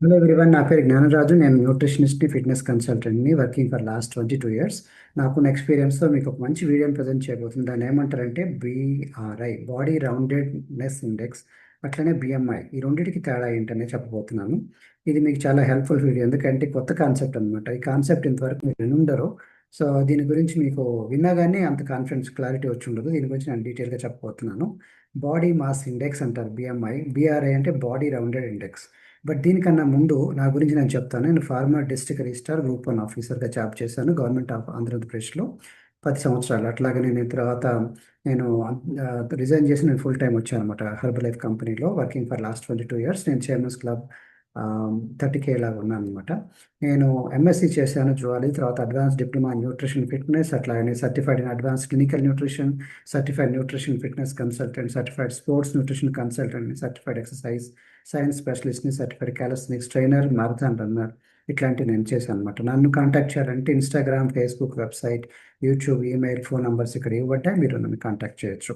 Hello everyone నా పేరు జ్ఞానరాజు. నేను న్యూట్రిషనిస్ట్ని fitness కన్సల్టెంట్ని working for last twenty two years నాకున్న ఎక్స్పీరియన్స్తో మీకు ఒక మంచి వీడియోని ప్రజెంట్ చేయబోతుంది దాన్ని ఏమంటారంటే బీఆర్ఐ బాడీ రౌండెడ్నెస్ ఇండెక్స్ అట్లనే బిఎంఐ ఈ రెండింటికి తేడా ఏంటనే చెప్పబోతున్నాను. ఇది మీకు చాలా హెల్ప్ఫుల్ వీడియో ఎందుకంటే కొత్త కాన్సెప్ట్ అనమాట ఈ కాన్సెప్ట్ ఇంతవరకు మీరు వినుండరు. సో దీని గురించి మీకు విన్నా కానీ అంత కాన్ఫిడెన్స్ క్లారిటీ వచ్చి ఉండదు. దీని గురించి నేను డీటెయిల్గా చెప్పబోతున్నాను. బాడీ మాస్ ఇండెక్స్ అంటారు బిఎంఐ బీఆర్ఐ అంటే బాడీ రౌండెడ్ ఇండెక్స్ బట్ దీనికన్నా ముందు నా గురించి నేను చెప్తాను. నేను former district registrar group one ఆఫీసర్గా జాబ్ చేశాను గవర్నమెంట్ ఆఫ్ ఆంధ్రప్రదేశ్లో పది సంవత్సరాలు. అట్లాగే నేను తర్వాత నేను రిజైన్ చేసి నేను ఫుల్ టైం వచ్చాను అనమాట హర్బల్ లైఫ్ కంపెనీలో working for last twenty two years. నేను చైర్మన్స్ క్లబ్ థర్టీ కే లాగా ఉన్నాను అనమాట నేను ఎంఎస్సీ చేశాను జువాలి తర్వాత అడ్వాన్స్ డిప్లొమా న్యూట్రిషన్ ఫిట్నెస్ అట్లాగే certified in advance clinical nutrition certified nutrition fitness consultant certified sports nutrition consultant certified exercise science స్పెషలిస్ట్ని certified calisthenics trainer marathon runner. ఇట్లాంటివి నేను చేశాను అనమాట నన్ను కాంటాక్ట్ చేయాలంటే Instagram Facebook website YouTube email phone numbers ఇక్కడ ఇవ్వబట్టే మీరు నన్ను కాంటాక్ట్ చేయొచ్చు.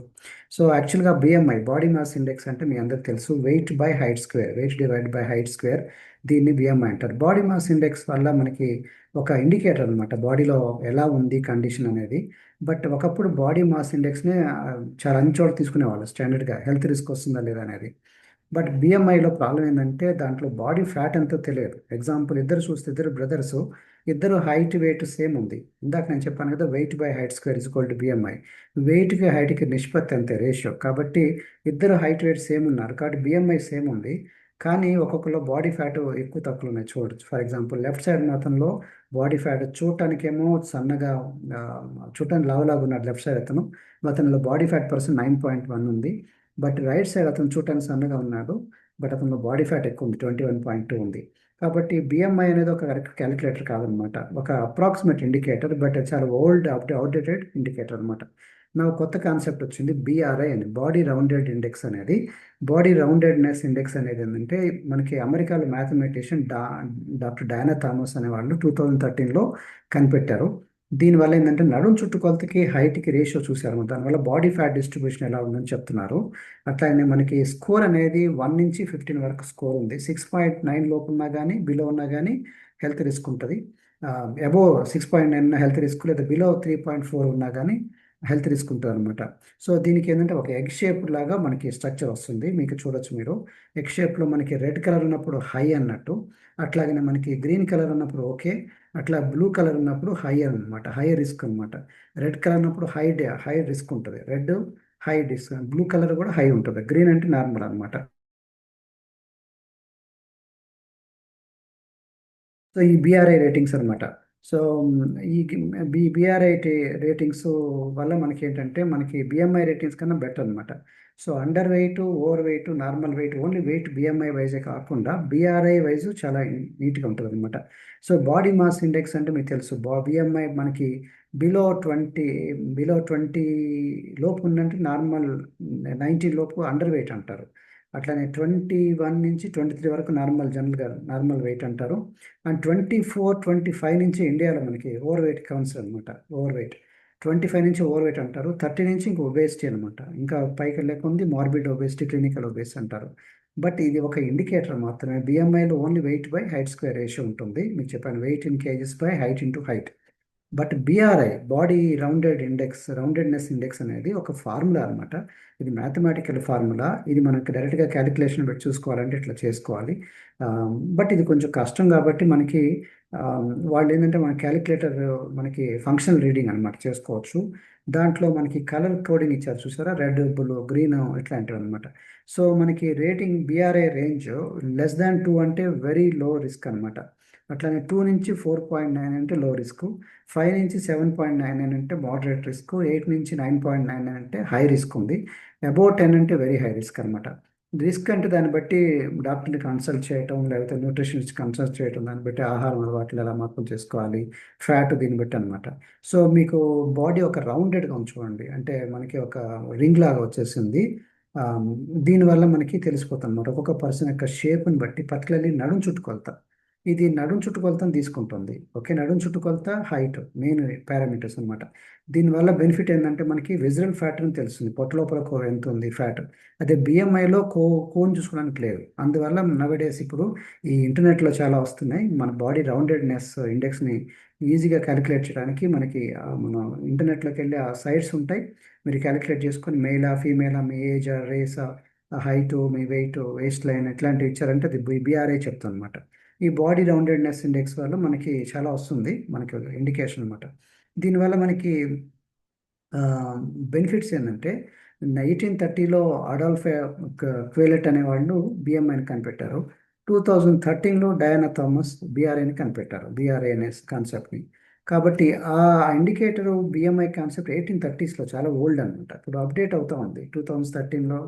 సో యాక్చువల్గా బిఎంఐ బాడీ మాస్ ఇండెక్స్ అంటే మీ అందరికి తెలుసు. Weight by height square weight divide by height square దీన్ని బిఎంఐ అంటారు. బాడీ మాస్ ఇండెక్స్ వల్ల మనకి ఒక ఇండికేటర్ అనమాట బాడీలో ఎలా ఉంది కండిషన్ అనేది. బట్ ఒకప్పుడు బాడీ మాస్ ఇండెక్స్ని చాలా అన్ని చోట్ల తీసుకునేవాళ్ళు స్టాండర్డ్గా హెల్త్ రిస్క్ వస్తుందా లేదా అనేది. బట్ బిఎంఐలో ప్రాబ్లం ఏంటంటే దాంట్లో బాడీ ఫ్యాట్ ఎంతో తెలియదు. ఎగ్జాంపుల్ ఇద్దరు చూస్తే ఇద్దరు బ్రదర్స్ ఇద్దరు హైట్ వెయిట్ సేమ్ ఉంది. ఇందాక నేను చెప్పాను కదా weight by height square is called BMI వెయిట్కి హైట్కి నిష్పత్తి అంతే రేషియో. కాబట్టి ఇద్దరు హైట్ వెయిట్ సేమ్ ఉన్నారు. కాబట్టి బిఎంఐ సేమ్ ఉంది. కానీ ఒక్కొక్కలో బాడీ ఫ్యాట్ ఎక్కువ తక్కువ ఉన్నాయి చూడొచ్చు. ఫర్ ఎగ్జాంపుల్ లెఫ్ట్ సైడ్ మాత్రంలో బాడీ ఫ్యాట్ చూడటానికేమో సన్నగా చూడటానికి లావులాగా ఉన్నాడు లెఫ్ట్ సైడ్ అతను. అతనిలో body fat person nine point one ఉంది. బట్ రైట్ సైడ్ అతను చూడటానికి సన్నగా ఉన్నాడు. బట్ అతను బాడీ ఫ్యాట్ ఎక్కువ ఉంది. ట్వంటీ వన్ పాయింట్ టూ ఉంది. కాబట్టి బిఎంఐ అనేది ఒక కరెక్ట్ క్యాలిక్యులేటర్ కాదనమాట. ఒక అప్రాక్సిమేట్ ఇండికేటర్ బట్ చాలా ఓల్డ్ అప్డే అవుట్డేటెడ్ ఇండికేటర్ అనమాట. నా కొత్త కాన్సెప్ట్ వచ్చింది బీఆర్ఐ అని. బాడీ రౌండెడ్ ఇండెక్స్ అనేది. బాడీ రౌండెడ్నెస్ ఇండెక్స్ అనేది ఏంటంటే మనకి అమెరికాలో మ్యాథమెటిషియన్ డా డాక్టర్ డయానా థామస్ అనే వాళ్ళు టూ థౌజండ్ థర్టీన్లో కనిపెట్టారు. దీనివల్ల ఏంటంటే నడుం చుట్టుకొలతకి హైట్కి రేషియో చూశారు. దానివల్ల బాడీ ఫ్యాట్ డిస్ట్రిబ్యూషన్ ఎలా ఉందని చెప్తున్నారు. అట్లానే మనకి స్కోర్ అనేది వన్ నుంచి ఫిఫ్టీన్ వరకు స్కోర్ ఉంది. సిక్స్ పాయింట్ నైన్ లోపు ఉన్నా కానీ బిలో ఉన్నా కానీ హెల్త్ రిస్క్ ఉంటుంది. Above six point nine health risk లేదా బిలో త్రీ పాయింట్ ఫోర్ ఉన్నా కానీ హెల్త్ రిస్క్ ఉంటుంది అనమాట సో దీనికి ఏంటంటే ఒక ఎగ్ షేప్ లాగా మనకి స్ట్రక్చర్ వస్తుంది. మీకు చూడొచ్చు మీరు. ఎగ్ షేప్లో మనకి రెడ్ కలర్ ఉన్నప్పుడు హై అన్నట్టు అట్లాగనే మనకి గ్రీన్ కలర్ ఉన్నప్పుడు ఓకే అట్లా బ్లూ కలర్ ఉన్నప్పుడు హైయర్ అనమాట హై రిస్క్ అనమాట రెడ్ కలర్ ఉన్నప్పుడు హై హై రిస్క్ ఉంటుంది. Red high risk blue colour కూడా హై ఉంటుంది. గ్రీన్ అంటే నార్మల్ అనమాట సో ఈ బీఆర్ఐ రేటింగ్స్ అనమాట సో ఈ బి బీఆర్ఐటి రేటింగ్స్ వల్ల మనకి ఏంటంటే మనకి బిఎంఐ రేటింగ్స్ కన్నా బెటర్ అనమాట so underweight overweight normal weight only weight BMI yj కాకుండా బీఆర్ఐ వైజ్ చాలా నీట్గా ఉంటుంది అనమాట సో బాడీ మాస్ ఇండెక్స్ అంటే మీకు తెలుసు. బా బిఎంఐ మనకి బిలో ట్వంటీ బిలో ట్వంటీ లోపు ఉందంటే నార్మల్ నైన్టీన్ లోపు అండర్ వెయిట్ అంటారు. అట్లానే ట్వంటీ వన్ నుంచి ట్వంటీ త్రీ వరకు నార్మల్ జనరల్గా నార్మల్ వెయిట్ అంటారు. And twenty four twenty five నుంచి ఇండియాలో మనకి ఓవర్ వెయిట్ కౌన్స్ అనమాట ఓవర్ వెయిట్ ట్వంటీ ఫైవ్ నుంచి ఓవర్ వెయిట్ అంటారు థర్టీ నుంచి ఇంకా ఒబేసిటీ అనమాట ఇంకా పైకి లేకుంది మార్బిడ్ ఒబేసిటీ క్లినికల్ ఒబేసిటీ అంటారు. బట్ ఇది ఒక ఇండికేటర్ మాత్రమే బిఎంఐలో only weight by height square ratio ఉంటుంది. మీకు చెప్పాను weight in kgs by height into height. But BRI body rounded index roundedness index అనేది ఒక ఫార్ములా అనమాట ఇది మ్యాథమెటికల్ ఫార్ములా. ఇది మనకి డైరెక్ట్గా క్యాలిక్యులేషన్ పెట్టి చూసుకోవాలంటే ఇట్లా చేసుకోవాలి. బట్ ఇది కొంచెం కష్టం కాబట్టి మనకి వాళ్ళు ఏంటంటే మన క్యాలిక్యులేటర్ మనకి ఫంక్షనల్ రీడింగ్ అనమాట చేసుకోవచ్చు. దాంట్లో మనకి కలర్ కోడింగ్ ఇచ్చారు చూసారా? రెడ్ బ్లూ గ్రీన్ ఇట్లాంటివి అనమాట సో మనకి rating BRI range less than two అంటే వెరీ లో రిస్క్ అనమాట అట్లానే టూ నుంచి ఫోర్ పాయింట్ నైన్ అంటే లో రిస్క్ ఫైవ్ నుంచి సెవెన్ పాయింట్ నైన్ నైన్ అంటే మోడరేట్ రిస్క్ ఎయిట్ నుంచి నైన్ పాయింట్ నైన్ నైన్ అంటే హై రిస్క్ ఉంది. అబౌట్ టెన్ అంటే వెరీ హై రిస్క్ అనమాట రిస్క్ అంటే దాన్ని బట్టి డాక్టర్ని కన్సల్ట్ చేయటం లేకపోతే న్యూట్రిషనిస్ట్ కన్సల్ట్ చేయటం దాన్ని బట్టి ఆహారం అలవాట్లు ఎలా మార్పులు చేసుకోవాలి ఫ్యాట్ దీన్ని బట్టి అనమాట సో మీకు బాడీ ఒక రౌండెడ్గా ఉంచుకోండి. అంటే మనకి ఒక రింగ్ లాగా వచ్చేసింది. దీనివల్ల మనకి తెలిసిపోతుంది అనమాట ఒక్కొక్క పర్సన్ యొక్క షేప్ని బట్టి పర్టికులర్లీ నడుం చుట్టుకొలత. ఇది నడుం చుట్టుకొలతను తీసుకుంటుంది. ఓకే నడుం చుట్టుకొలత హైట్ మెయిన్ పారామీటర్స్ అనమాట దీనివల్ల బెనిఫిట్ ఏంటంటే మనకి విజరల్ ఫ్యాట్ అని తెలుస్తుంది. పొట్ట లోపల కో ఎంత ఉంది ఫ్యాట్ అదే బిఎంఐలో కో కోన్ చూసుకోవడానికి లేదు. అందువల్ల నవడేస్ ఇప్పుడు ఈ ఇంటర్నెట్లో చాలా వస్తున్నాయి. మన బాడీ రౌండెడ్నెస్ ఇండెక్స్ని ఈజీగా క్యాలిక్యులేట్ చేయడానికి మనకి మన ఇంటర్నెట్లోకి వెళ్ళి ఆ సైట్స్ ఉంటాయి. మీరు క్యాలిక్యులేట్ చేసుకొని మెయిలా ఫీమేలా మీ ఏజ్ రేసా హైట్ మీ వెయిట్ వేస్ట్ లైన్ ఇట్లాంటివి ఇచ్చారంటే అది బీఆర్ఐ చెప్తుంది అనమాట ఈ బాడీ రౌండెడ్నెస్ ఇండెక్స్ వల్ల మనకి చాలా వస్తుంది మనకి ఇండికేషన్ అనమాట దీనివల్ల మనకి బెనిఫిట్స్ ఏంటంటే ఎయిటీన్ థర్టీలో అడాల్ఫ్ క్వేలెట్ అనేవాళ్ళు బిఎంఐని కనిపెట్టారు. టూ థౌజండ్ థర్టీన్లో డయానా థామస్ బీఆర్ఏని కనిపెట్టారు బీఆర్ఏఎన్ఎస్ కాన్సెప్ట్ని. కాబట్టి ఆ ఇండికేటర్ బిఎంఐ కాన్సెప్ట్ ఎయిటీన్ థర్టీస్లో చాలా ఓల్డ్ అనమాట ఇప్పుడు అప్డేట్ అవుతూ ఉంది. టూ థౌజండ్ థర్టీన్లో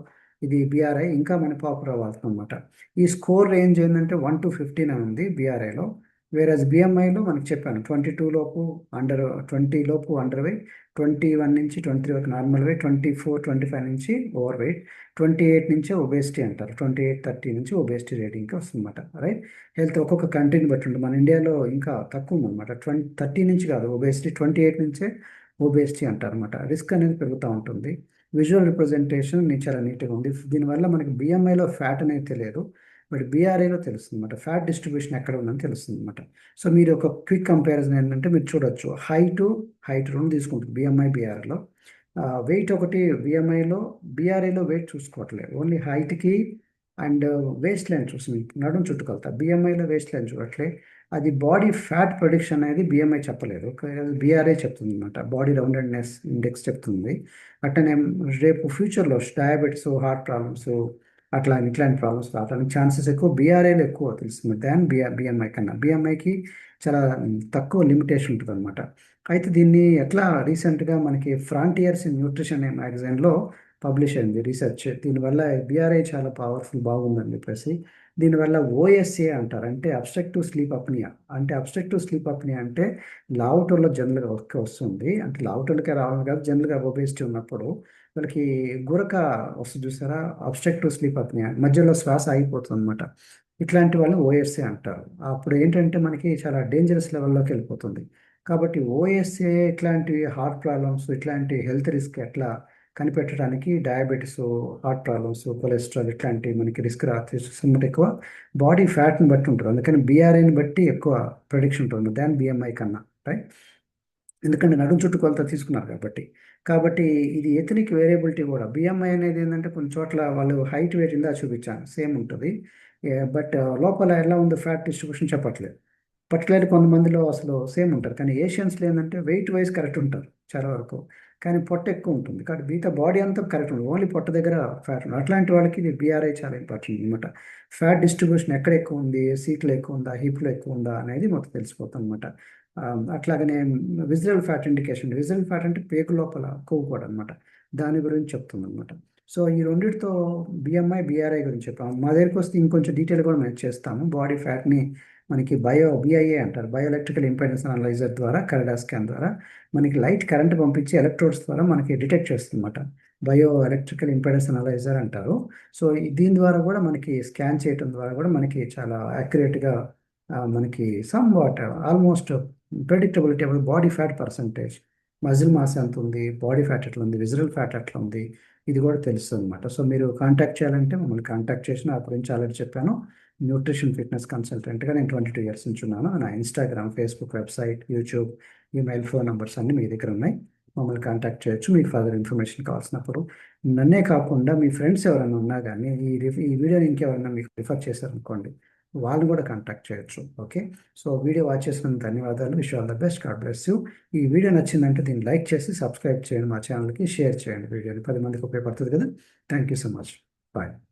ఇది బీఆర్ఐ ఇంకా మన పాపులర్ అవుతుంది అనమాట ఈ స్కోర్ రేంజ్ ఏంటంటే వన్ టు ఫిఫ్టీన్ అని ఉంది బీఆర్ఐలో వేరేజ్ బిఎంఐలో మనకు చెప్పాను ట్వంటీ టూ లోపు అండర్ ట్వంటీ లోపు అండర్ వెయిట్ ట్వంటీ వన్ నుంచి ట్వంటీ త్రీ వరకు normal weight twenty four twenty five నుంచి ఓవర్ వెయిట్ ట్వంటీ ఎయిట్ నుంచి ఒబేసిటీ అంటారు. ట్వంటీ ఎయిట్ థర్టీ నుంచి ఒబేసిటీ రేటింగ్కి వస్తుందన్నమాట రైట్ హెల్త్ ఒక్కొక్క కంట్రీని బట్టి ఉంటుంది. మన ఇండియాలో ఇంకా తక్కువ ఉందన్నమాట. ట్వంటీ థర్టీ నుంచి కాదు ఒబేసిటీ ట్వంటీ ఎయిట్ నుంచే ఓబేసిటీ అంటారు అనమాట రిస్క్ అనేది పెరుగుతూ ఉంటుంది. విజువల్ రిప్రజెంటేషన్ చాలా నీట్గా ఉంది. దీనివల్ల మనకి బిఎంఐలో ఫ్యాట్ అనేది తెలియదు. బట్ బీఆర్ఏలో తెలుస్తుంది అనమాట ఫ్యాట్ డిస్ట్రిబ్యూషన్ ఎక్కడ ఉందని తెలుస్తుంది అనమాట సో మీరు ఒక క్విక్ కంపారిజన్ ఏంటంటే మీరు చూడొచ్చు. హైట్ హైట్ రెండు తీసుకుంటుంది బిఎంఐ బీఆర్ఏలో వెయిట్ ఒకటి బిఎంఐలో బీఆర్ఏలో వెయిట్ చూసుకోవట్లేదు. ఓన్లీ హైట్కి అండ్ వేస్ట్ లైన్ చూస్తుంది నడుము చుట్టుకొలత బిఎంఐలో వేస్ట్ లైన్ చూడట్లే. అది బాడీ ఫ్యాట్ ప్రొడిక్షన్ అనేది బిఎంఐ చెప్పలేదు. బీఆర్ఏ చెప్తుంది అనమాట బాడీ రౌండెడ్నెస్ ఇండెక్స్ చెప్తుంది. అట్టనే రేపు ఫ్యూచర్లో డయాబెటీస్ హార్ట్ ప్రాబ్లమ్స్ అట్లా ఇట్లాంటి ప్రాబ్లమ్స్ రావడానికి ఛాన్సెస్ ఎక్కువ. బీఆర్ఏలు ఎక్కువ తెలుస్తుంది దాన్ బిఆర్ బిఎంఐ కన్నా. బిఎంఐకి చాలా తక్కువ లిమిటేషన్ ఉంటుంది అనమాట అయితే దీన్ని ఎట్లా రీసెంట్గా మనకి ఫ్రాంటియర్స్ ఇన్ న్యూట్రిషన్ మ్యాగజైన్లో పబ్లిష్ అయింది రీసెర్చ్. దీనివల్ల బీఆర్ఐ చాలా పవర్ఫుల్ బాగుందని చెప్పేసి దీనివల్ల ఓఎస్ఏ అంటారు. అంటే అబ్స్ట్రక్టివ్ స్లీప్ అప్నియా అంటే అబ్స్ట్రక్టివ్ స్లీప్ అప్నియా అంటే లావుటోల్లో జనరల్గా వస్తుంది. అంటే లావుటోళ్ళకే రావడం కాదు జనరల్గా ఒబేసిటీ ఉన్నప్పుడు వాళ్ళకి గురక వస్తుంది చూసారా? అబ్స్ట్రక్టివ్ స్లీప్ అప్నియా మధ్యలో శ్వాస అయిపోతుంది అనమాట ఇట్లాంటి వాళ్ళని ఓఎస్ఏ అంటారు. అప్పుడు ఏంటంటే మనకి చాలా డేంజరస్ లెవెల్లోకి వెళ్ళిపోతుంది. కాబట్టి ఓఎస్ఏ ఇట్లాంటి హార్ట్ ప్రాబ్లమ్స్ ఇట్లాంటి హెల్త్ రిస్క్ ఎట్లా కనిపెట్టడానికి డయాబెటీస్ హార్ట్ ప్రాబ్లమ్స్ కొలెస్ట్రాల్ ఇట్లాంటి మనకి రిస్క్ రాసిమ్మట ఎక్కువ బాడీ ఫ్యాట్ని బట్టి ఉంటుంది. అందుకని బీఆర్ఐని బట్టి ఎక్కువ ప్రొడిక్షన్ ఉంటుంది దాని బిఎంఐ కన్నా రైట్? ఎందుకంటే నడుం చుట్టుకొలత తీసుకున్నారు కాబట్టి. కాబట్టి ఇది ఎథనిక్ వేరియబిలిటీ కూడా. బిఎంఐ అనేది ఏంటంటే కొన్ని చోట్ల వాళ్ళు హైట్ వెయిట్ ఇందా చూపించాను సేమ్ ఉంటుంది. బట్ లోపల ఎలా ఉందో ఫ్యాట్ డిస్ట్రిబ్యూషన్ చెప్పట్లేదు. పర్టికులర్ కొంతమందిలో అసలు సేమ్ ఉంటారు. కానీ ఏషియన్స్లో ఏంటంటే వెయిట్ వైజ్ కరెక్ట్ ఉంటారు. చాలా వరకు కానీ పొట్ట ఎక్కువ ఉంటుంది. కాబట్టి మిగతా బాడీ అంతా కరెక్ట్ ఉంటుంది. ఓన్లీ పొట్ట దగ్గర ఫ్యాట్ ఉంటుంది అట్లాంటి వాళ్ళకి ఇది బీఆర్ఐ చాలా ఇంపార్టెంట్ అనమాట ఫ్యాట్ డిస్ట్రిబ్యూషన్ ఎక్కడ ఎక్కువ ఉంది? సీట్లో ఎక్కువ ఉందా? హిప్లో ఎక్కువ ఉందా? అనేది మొత్తం తెలిసిపోతుంది అనమాట అట్లాగనే visceral fat indication visceral fat అంటే పేగు లోపల కొవ్వు కూడా అనమాట దాని గురించి చెప్తుంది అనమాట సో ఈ రెండింటితో బిఎంఐ బీఆర్ఐ గురించి చెప్పాము. మా దగ్గరికి వస్తే ఇంకొంచెం డీటెయిల్ కూడా మేము చేస్తాము. బాడీ ఫ్యాట్ని మనకి బయో బిఐఏ అంటారు. బయో ఎలక్ట్రికల్ ఇంపెడెన్స్ అనలైజర్ ద్వారా కరడా స్కాన్ ద్వారా మనకి లైట్ కరెంట్ పంపించి ఎలక్ట్రోడ్స్ ద్వారా మనకి డిటెక్ట్ చేస్తుందన్నమాట. బయో ఎలక్ట్రికల్ ఇంపెడెన్స్ అనలైజర్ అంటారు. సో దీని ద్వారా కూడా మనకి స్కాన్ చేయడం ద్వారా కూడా మనకి చాలా యాక్యురేట్గా మనకి somewhat almost predictability body fat percentage muscle mass ఎంత ఉంది? బాడీ ఫ్యాట్ ఎట్లా ఉంది? విజరల్ ఫ్యాట్ ఎట్లా ఉంది? ఇది కూడా తెలుస్తుంది అనమాట సో మీరు కాంటాక్ట్ చేయాలంటే మమ్మల్ని కాంటాక్ట్ చేసిన ఆ గురించి ఆల్రెడీ చెప్పాను. న్యూట్రిషన్ ఫిట్నెస్ కన్సల్టెంట్గా నేను ట్వంటీ టూ ఇయర్స్ నుంచి ఉన్నాను. నా Instagram Facebook website YouTube email phone numbers అన్నీ మీ దగ్గర ఉన్నాయి. మమ్మల్ని కాంటాక్ట్ చేయొచ్చు. మీకు ఫర్దర్ ఇన్ఫర్మేషన్ కావాల్సినప్పుడు నన్నే కాకుండా మీ ఫ్రెండ్స్ ఎవరైనా ఉన్నా కానీ ఈ ఈ వీడియోని ఇంకెవరైనా మీకు రిఫర్ చేశారనుకోండి వాళ్ళు కూడా కాంటాక్ట్ చేయొచ్చు. ఓకే? సో వీడియో వాచ్ చేసినందుకు ధన్యవాదాలు. Wish all the best. God bless you. ఈ వీడియో నచ్చిందంటే దీన్ని లైక్ చేసి సబ్స్క్రైబ్ చేయండి మా ఛానల్కి. షేర్ చేయండి వీడియోని. పది మందికి ఉపయోగపడుతుంది కదా? Thank you so much. Bye.